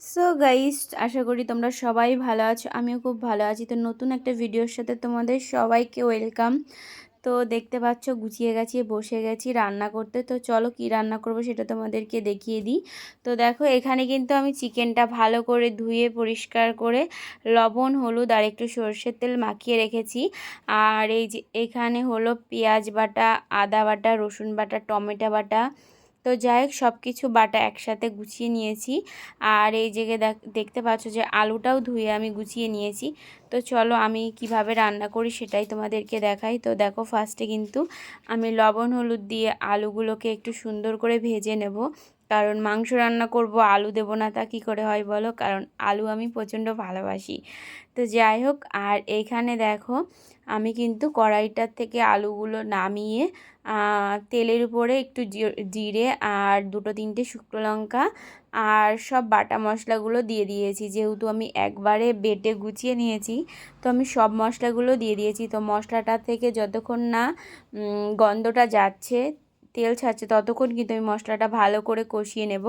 So guys আশা করি তোমরা সবাই ভালো আছো। আমিও খুব ভালো আছি। তো নতুন একটা ভিডিওর সাথে তোমাদের সবাইকে ওয়েলকাম তো দেখতে পাচ্ছ, গুছিয়ে গেছি, বসে গেছি রান্না করতে। তো চলো কি রান্না করব সেটা তোমাদেরকে দেখিয়ে দিই। তো দেখো, এখানে কিন্তু আমি চিকেনটা ভালো করে ধুয়ে, পরিষ্কার করে লবণ, হলুদ আর একটু সর্ষের তেল মাখিয়ে রেখেছি। আর এই যে এখানে হলো পেঁয়াজ বাটা, আদা বাটা, রসুন বাটা, টমেটো বাটা তো যাই হোক সব কিছু বাটা একসাথে গুছিয়ে নিয়েছি। আর এই জায়গায় দেখতে পাচ্ছ যে আলুটাও ধুয়ে আমি গুছিয়ে নিয়েছি। তো চলো আমি কীভাবে রান্না করি সেটাই তোমাদেরকে দেখাই। তো দেখো ফার্স্টে কিন্তু আমি লবণ, হলুদ দিয়ে আলুগুলোকে একটু সুন্দর করে ভেজে নেব। কারণ মাংস রান্না করব, আলু দেবো না তা কী করে হয় বলো? কারণ আলু আমি প্রচণ্ড ভালোবাসি। তো যাই হোক, আর এইখানে দেখো, আমি কিন্তু কড়াইটার থেকে আলুগুলো নামিয়ে তেলের উপরে একটু জিরে আর দুটো তিনটে শুকনো লঙ্কা আর সব বাটা মশলাগুলো দিয়ে দিয়েছি। যেহেতু আমি একবারে বেটে গুছিয়ে নিয়েছি, তো আমি সব মশলাগুলো দিয়ে দিয়েছি। তো মশলাটা থেকে যতক্ষণ না গন্ধটা যাচ্ছে তেল ছাড়ছে, ততক্ষণ কিন্তু আমি মশলাটা ভালো করে কষিয়ে নেব।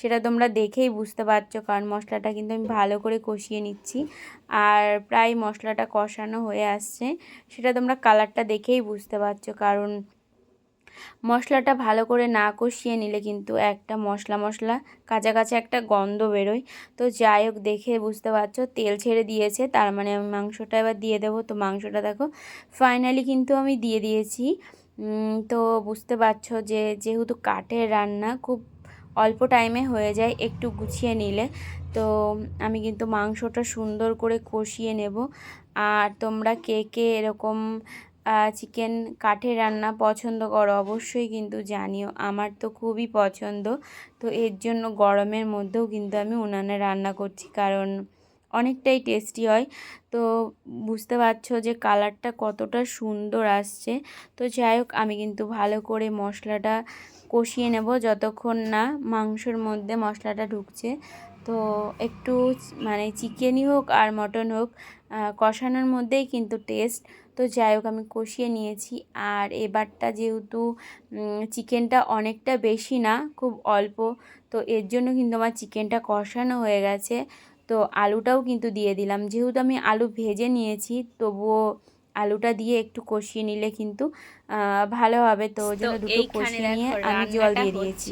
সেটা তোমরা দেখেই বুঝতে পারছ, কারণ মশলাটা কিন্তু আমি ভালো করে কষিয়ে নিচ্ছি। আর প্রায় মশলাটা কষানো হয়ে আসছে, সেটা তোমরা কালারটা দেখেই বুঝতে পারছ, কারণ মশলাটা ভালো করে না কষিয়ে নিলে কিন্তু একটা মশলা মশলা কাঁচা কাঁচা একটা গন্ধ বেরোয়। তো যাই হোক, দেখে বুঝতে পারছ, তেল ছেড়ে দিয়েছে, তার মানে আমি মাংসটা এবার দিয়ে দেবো। তো মাংসটা দেখো ফাইনালি কিন্তু আমি দিয়ে দিয়েছি। তো বুঝতে পারছ যে যেহেতু কাঠের রান্না খুব অল্প টাইমে হয়ে যায় একটু গুছিয়ে নিলে, তো আমি কিন্তু মাংসটা সুন্দর করে কষিয়ে নেব। আর তোমরা কে কে এরকম চিকেন কাঠের রান্না পছন্দ করো অবশ্যই কিন্তু জানিও। আমার তো খুবই পছন্দ। তো এর জন্য গরমের মধ্যেও কিন্তু আমি উনানে রান্না করছি, কারণ অনেকটাই টেস্টি হয়। তো বুঝতে পারছ যে কালারটা কতটা সুন্দর আসছে। তো যাই হোক, আমি কিন্তু ভালো করে মশলাটা কষিয়ে নেব। যতক্ষণ না মাংসর মধ্যে মশলাটা ঢুকছে। তো একটু মানে চিকেনই হোক আর মটন হোক কষানোর মধ্যেই কিন্তু টেস্ট। তো যাই হোক, আমি কষিয়ে নিয়েছি। আর এবারটা যেহেতু চিকেনটা অনেকটা বেশি না, খুব অল্প, তো এর জন্য কিন্তু আমার চিকেনটা কষানো হয়ে গেছে। তো আলুটাও কিন্তু দিয়ে দিলাম। যেহেতু আমি আলু ভেজে নিয়েছি তবুও আলুটা দিয়ে একটু কষিয়ে নিলে কিন্তু ভালো হবে। তো জন্য দুটো কষিয়ে নিয়ে আমি জল দিয়ে দিয়েছি।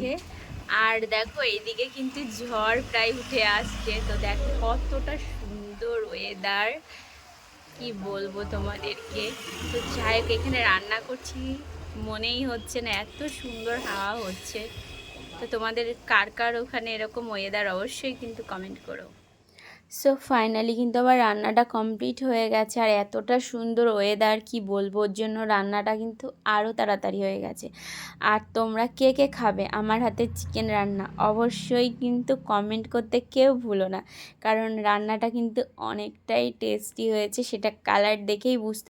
আর দেখো এইদিকে কিন্তু ঝড় প্রায় উঠে আসছে। তো দেখো কতটা সুন্দর ওয়েদার কি বলব তোমাদেরকে? তো যাই হোক এখানে রান্না করছি। মনেই হচ্ছে না এত সুন্দর হাওয়া হচ্ছে। তো তোমাদের কার কার ওখানে এরকম ওয়েদার অবশ্যই কিন্তু কমেন্ট করো। সো ফাইনালি কিন্তু আবার রান্নাটা কমপ্লিট হয়ে গেছে। আর এতটা সুন্দর ওয়েদার কি বলব? ওর জন্য রান্নাটা কিন্তু আরও তাড়াতাড়ি হয়ে গেছে। আর তোমরা কে কে খাবে? আমার হাতে চিকেন রান্না অবশ্যই কিন্তু কমেন্ট করতে কেউ ভুলো না। কারণ রান্নাটা কিন্তু অনেকটাই টেস্টি হয়েছে, সেটা কালার দেখেই বুঝতে